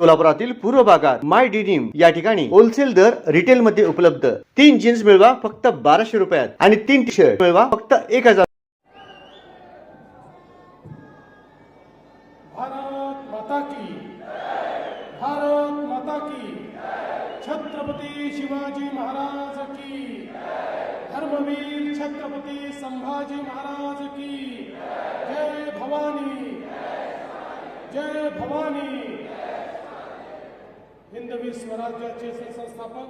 सोलापुरातील पूर्व भागात माय डिनिम या ठिकाणी होलसेल दर रिटेल मध्ये उपलब्ध. तीन जीन्स मिळवा फक्त बाराशे रुपयात आणि तीन टी शर्ट मिळवा फक्त एक हजार. भारत माता की भारत माता की छत्रपती शिवाजी महाराज की धर्मवीर छत्रपती संभाजी महाराज की जय भवानी. जय भवानी. हिंदवी स्वराज्याचे संस्थापक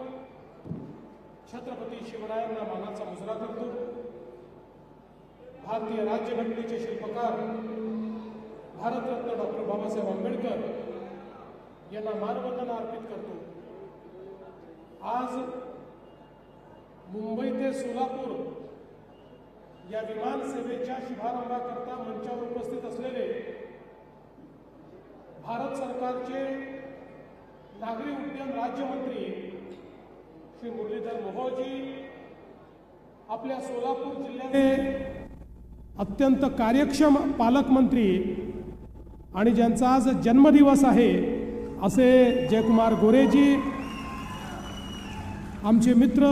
छत्रपती शिवरायांना मानाचा मुजरा करतो. भारतीय राज्यघटनेचे शिल्पकार भारतरत्न डॉक्टर बाबासाहेब आंबेडकर यांना मानवंदना अर्पित करतो. आज मुंबई ते सोलापूर या विमान सेवेच्या शुभारंभाकरता मंचावर उपस्थित असलेले भारत सरकारचे नागरी उड्डयन राज्यमंत्री श्री मुरलीधर मोहोळजी आपल्या सोलापूर जिल्ह्याचे अत्यंत कार्यक्षम पालकमंत्री आणि ज्यांचा आज जन्मदिवस आहे असे जयकुमार गोरेजी आमचे मित्र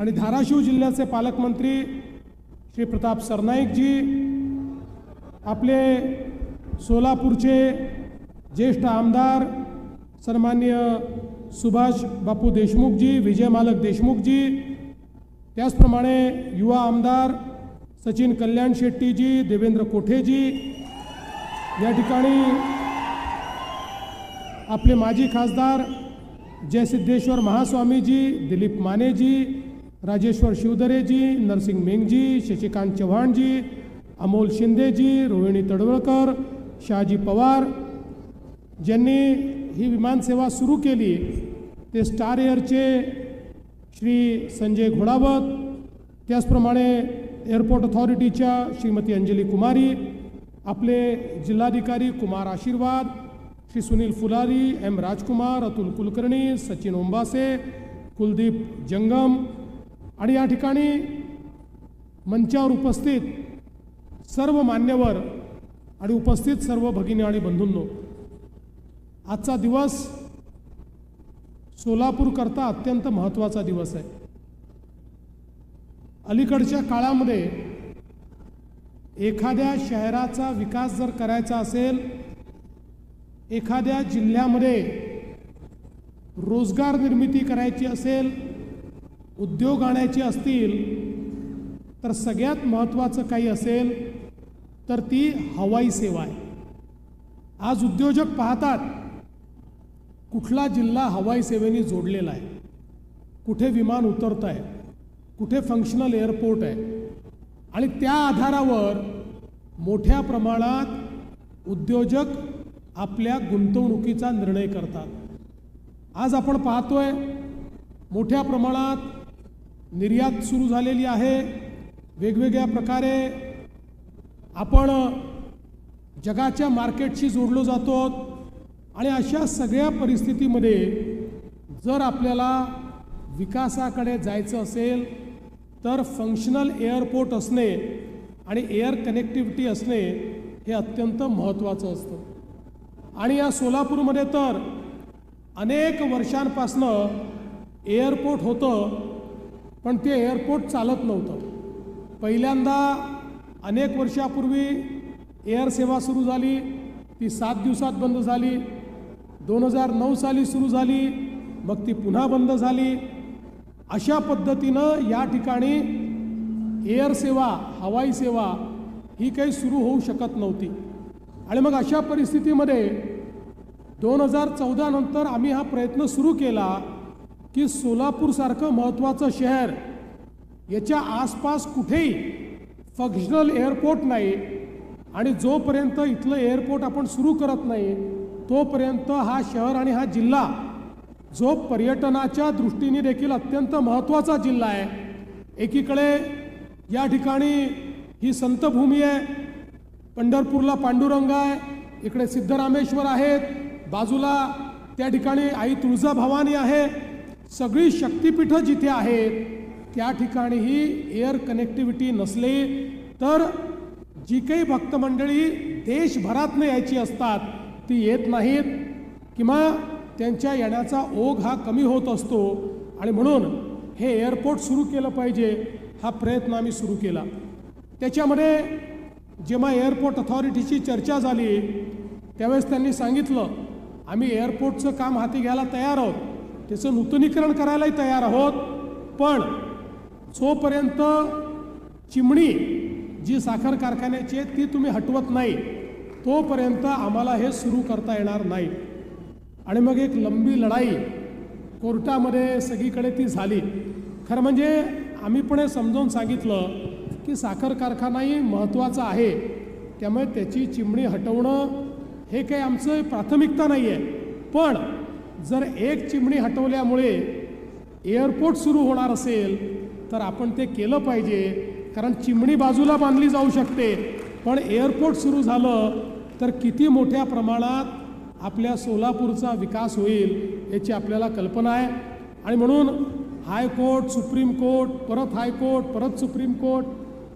आणि धाराशिव जिल्ह्याचे पालकमंत्री श्री प्रताप सरनाईकजी आपले सोलापूरचे ज्येष्ठ आमदार सन्मान्य सुभाष बापू देशमुखजी विजय मालक देशमुखजी त्याचप्रमाणे युवा आमदार सचिन कल्याण शेट्टीजी देवेंद्र कोठेजी या ठिकाणी आपले माजी खासदार जयसिद्धेश्वर महास्वामीजी दिलीप मानेजी राजेश्वर शिवदरेजी नरसिंग मेंगजी शशिकांत चव्हाणजी अमोल शिंदेजी रोहिणी तडवळकर शहाजी पवार ज्यांनी ही विमानसेवा सुरू केली. ते स्टार एअरचे श्री संजय घोडावत त्याचप्रमाणे एअरपोर्ट अथॉरिटीच्या श्रीमती अंजली कुमारी आपले जिल्हाधिकारी कुमार आशीर्वाद श्री सुनील फुलारी एम राजकुमार अतुल कुलकर्णी सचिन ओंबासे कुलदीप जंगम आणि या ठिकाणी मंचावर उपस्थित सर्व मान्यवर आणि उपस्थित सर्व भगिनी आणि बंधूंनो आजचा दिवस सोलापूरकरता अत्यंत महत्त्वाचा दिवस आहे. अलीकडच्या काळामध्ये एखाद्या शहराचा विकास जर करायचा असेल एखाद्या जिल्ह्यामध्ये रोजगार निर्मिती करायची असेल उद्योग आणायचे असतील तर सगळ्यात महत्त्वाचं काही असेल तर ती हवाई सेवा आहे. आज उद्योजक पाहतात कुठला जिल्हा हवाई सेवेने जोडलेला आहे? कुठे विमान उतरत आहे कुठे फंक्शनल एअरपोर्ट आहे? आणि त्या आधारावर मोठ्या प्रमाणात उद्योजक आपल्या गुंतवणुकीचा निर्णय करतात. आज आपण पाहतोय मोठ्या प्रमाणात निर्यात सुरू झालेली आहे. वेगवेगळ्या प्रकारे आपण जगाच्या मार्केटशी जोडलो जातो. आणि अशा सगळ्या परिस्थितीमध्ये जर आपल्याला विकासाकडे जायचं असेल तर फंक्शनल एअरपोर्ट असणे आणि एअर कनेक्टिव्हिटी असणे हे अत्यंत महत्त्वाचं असतं. आणि या सोलापूरमध्ये तर अनेक वर्षांपासनं एअरपोर्ट होतं पण ते एअरपोर्ट चालत नव्हतं. पहिल्यांदा अनेक वर्षापूर्वी एअर सेवा सुरू झाली ती सात दिवसात बंद झाली. दोन हजार नऊ साली सुरू झाली मग ती पुन्हा बंद झाली. अशा पद्धतीनं या ठिकाणी एअर सेवा हवाई सेवा ही काही सुरू होऊ शकत नव्हती. आणि मग अशा परिस्थितीमध्ये दोन हजार चौदा नंतर आम्ही हा प्रयत्न सुरू केला की सोलापूरसारखं महत्त्वाचं शहर याच्या आसपास कुठेही फंक्शनल एअरपोर्ट नाही आणि जोपर्यंत इथलं एअरपोर्ट आपण सुरू करत नाही तोपर्यंत हा शहर आणि हा जिल्हा जो पर्यटनाच्या दृष्टीने देखील अत्यंत महत्त्वाचा जिल्हा आहे एकीकडे या ठिकाणी ही संतभूमी आहे पंढरपूरला पांडुरंग आहे इकडे सिद्धरामेश्वर आहेत बाजूला त्या ठिकाणी आई तुळजाभवानी आहे सगळी शक्तिपीठं जिथे आहेत त्या ठिकाणीही एअर कनेक्टिव्हिटी नसली तर जी काही भक्तमंडळी देशभरातनं यायची असतात ती येत नाहीत किंवा त्यांच्या येण्याचा ओघ हा कमी होत असतो. आणि म्हणून हे एअरपोर्ट सुरू केलं पाहिजे हा प्रयत्न आम्ही सुरू केला. त्याच्यामध्ये जेव्हा एअरपोर्ट अथॉरिटीची चर्चा झाली त्यावेळेस त्यांनी सांगितलं आम्ही एअरपोर्टचं काम हाती घ्यायला तयार आहोत. त्याचं नूतनीकरण करायलाही तयार आहोत. पण जोपर्यंत चिमणी जी साखर कारखान्याची आहे ती तुम्ही हटवत नाही तोपर्यंत आम्हाला हे सुरू करता येणार नाही. आणि मग एक लंबी लढाई कोर्टामध्ये सगळीकडे ती झाली. खरं म्हणजे आम्ही पण हे समजावून सांगितलं की साखर कारखानाही महत्त्वाचा आहे. त्यामुळे त्याची चिमणी हटवणं हे काही आमचं प्राथमिकता नाही आहे पण जर एक चिमणी हटवल्यामुळे एअरपोर्ट सुरू होणार असेल तर आपण ते केलं पाहिजे. कारण चिमणी बाजूला बांधली जाऊ शकते. पण एअरपोर्ट सुरू झालं तर किती मोठ्या प्रमाणात आपल्या सोलापूरचा विकास होईल याची आपल्याला कल्पना आहे. आणि म्हणून हायकोर्ट सुप्रीम कोर्ट परत हायकोर्ट परत सुप्रीम कोर्ट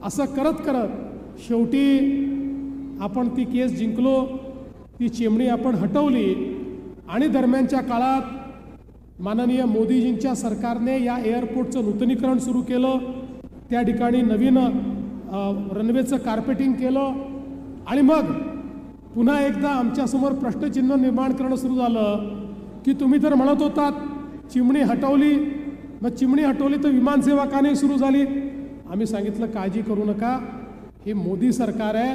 असं करत करत शेवटी आपण ती केस जिंकलो ती चिमणी आपण हटवली आणि दरम्यानच्या काळात माननीय मोदीजींच्या सरकारने या एअरपोर्टचं नूतनीकरण सुरू केलं. त्या ठिकाणी नवीन रनवेचं कार्पेटिंग केलं आणि मग पुन्हा एकदा आमच्यासमोर प्रश्नचिन्ह निर्माण करणं सुरू झालं की तुम्ही तर म्हणत होतात चिमणी हटवली. मग चिमणी हटवली तर विमानसेवा का नाही सुरू झाली. आम्ही सांगितलं काळजी करू नका. हे मोदी सरकार आहे.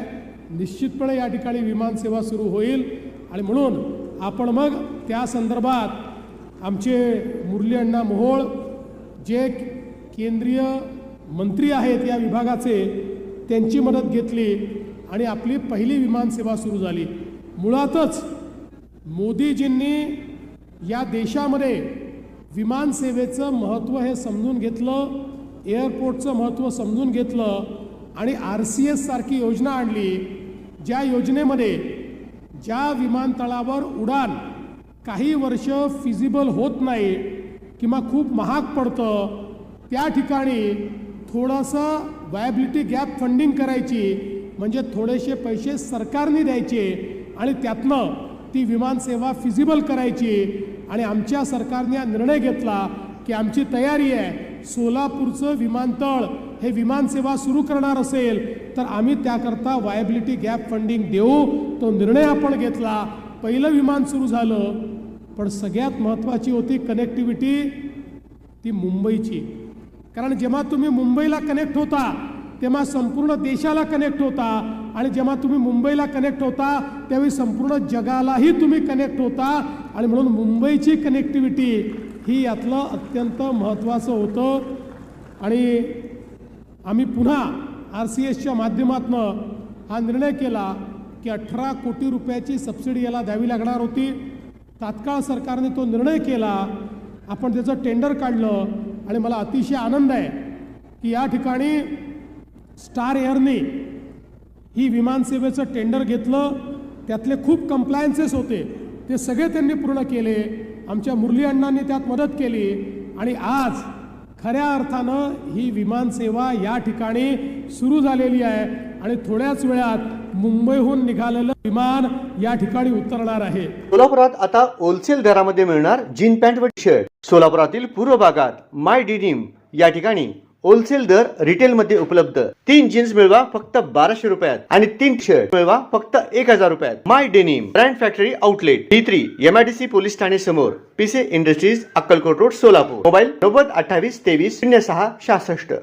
निश्चितपणे या ठिकाणी विमानसेवा सुरू होईल. आणि म्हणून आपण मग त्या संदर्भात आमचे मुरली अण्णा मोहोळ जे केंद्रीय मंत्री आहेत या विभागाचे त्यांची मदत घेतली आणि आपली पहिली विमानसेवा सुरू झाली. मुळातच मोदीजींनी या देशामध्ये विमानसेवेचं महत्त्व हे समजून घेतलं एअरपोर्टचं महत्त्व समजून घेतलं आणि आर सी एससारखी योजना आणली ज्या योजनेमध्ये ज्या विमानतळावर उडान काही वर्ष फिजिबल होत नाही किंवा खूप महाग पडतं त्या ठिकाणी थोडंसं वायबिलिटी गॅप फंडिंग करायची म्हणजे थोडेसे पैसे सरकारने द्यायचे आणि त्यातनं ती विमानसेवा फिजिबल करायची. आणि आमच्या सरकारने हा निर्णय घेतला की आमची तयारी आहे सोलापूरचं विमानतळ हे विमानसेवा सुरू करणार असेल तर आम्ही त्याकरता वायबिलिटी गॅप फंडिंग देऊ तो निर्णय आपण घेतला. पहिलं विमान सुरू झालं पण सगळ्यात महत्त्वाची होती कनेक्टिव्हिटी ती मुंबईची. कारण जेव्हा तुम्ही मुंबईला कनेक्ट होता तेव्हा संपूर्ण देशाला कनेक्ट होता. आणि जेव्हा तुम्ही मुंबईला कनेक्ट होता त्यावेळी संपूर्ण जगालाही तुम्ही कनेक्ट होता. आणि म्हणून मुंबईची कनेक्टिव्हिटी ही यातलं अत्यंत महत्त्वाचं होतं. आणि आम्ही पुन्हा आर सी एसच्या माध्यमातून हा निर्णय केला की अठरा कोटी रुपयाची सबसिडी याला द्यावी लागणार होती. तात्काळ सरकारने तो निर्णय केला. आपण त्याचं टेंडर काढलं. आणि मला अतिशय आनंद आहे की या ठिकाणी स्टार एअरने ही विमानसेवेचं टेंडर घेतलं. त्यातले खूप कंप्लायन्सेस होते. ते सगळे त्यांनी पूर्ण केले. आमच्या मुरली अण्णांनी त्यात मदत केली. आणि आज खऱ्या अर्थानं ही विमानसेवा या ठिकाणी सुरू झालेली आहे. आणि थोड्याच वेळात मुंबईहून निघालेलं विमान या ठिकाणी उतरणार आहे. सोलापुरात आता होलसेल दरामध्ये मिळणार जीन पॅन्ट व शर्ट सोलापुरातील पूर्व भागात माय डिनिम या ठिकाणी होलसेल दर रिटेल मध्ये उपलब्ध. तीन जीन्स मिळवा फक्त बाराशे रुपयात आणि तीन शर्ट मिळवा फक्त एक हजार रुपयात. My denim brand factory outlet. D three MIDC police Thane समोर. Pise industries Akkalkot road Solapur. Mobile नव्वद अठ्ठावीस तेवीस शून्य सहा सहासष्ट.